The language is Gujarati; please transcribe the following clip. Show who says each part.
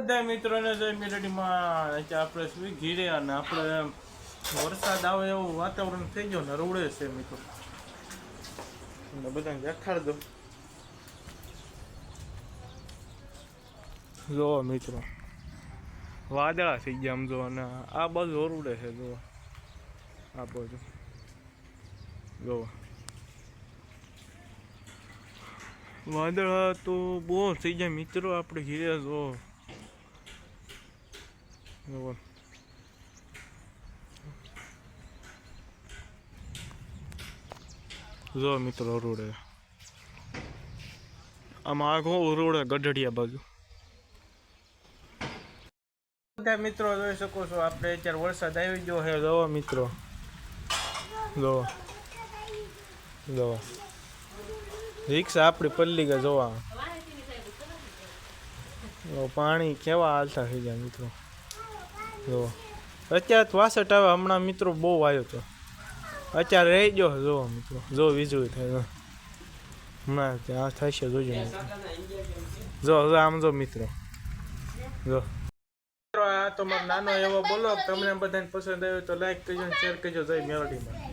Speaker 1: બધા મિત્રોને જય મેરડીમાં આપણે સુઈ ઘીરે અને આપણે વરસાદ આવે એવું વાતાવરણ થઈ ગયું ને રવડે છે મિત્રો. બધાને દેખાડ દો જો મિત્રો, વાદળા થઈ ગયા આમ જો અને આ બાજુ ઓરવડે છે જો. આ બાજુ. જો. વાદળા તો બહુ થઈ જાય મિત્રો, આપણે ઘીરે જો. જુઓ. જો મિત્રો રોડે. આમાં આખો રોડે ગઢડિયા બાજુ. બધા મિત્રો જોઈ શકો છો આપણે અત્યારે વરસાદ આવી ગયો છે. જવો મિત્રો. જોવો જોવો રિક્ષા આપણી પલ્લી ગયા જોવા. પાણી કેવા હાલતા થઈ ગયા મિત્રો. જો. અત્યારે વાસઠ આવે હમણાં મિત્રો બહુ આવ્યો હતો અત્યારે રહી ગયો જો મિત્રો. જો વીજળી થાય હમણાં ત્યાં થશે, જોજો. જો જો, આમ જો મિત્રો. જો. મિત્રો, આ તો મારો નાનો એવો બોલો, તમને બધાને પસંદ આવ્યો તો લાઈક કરજો શેર કરજો, જય મેલડીમાં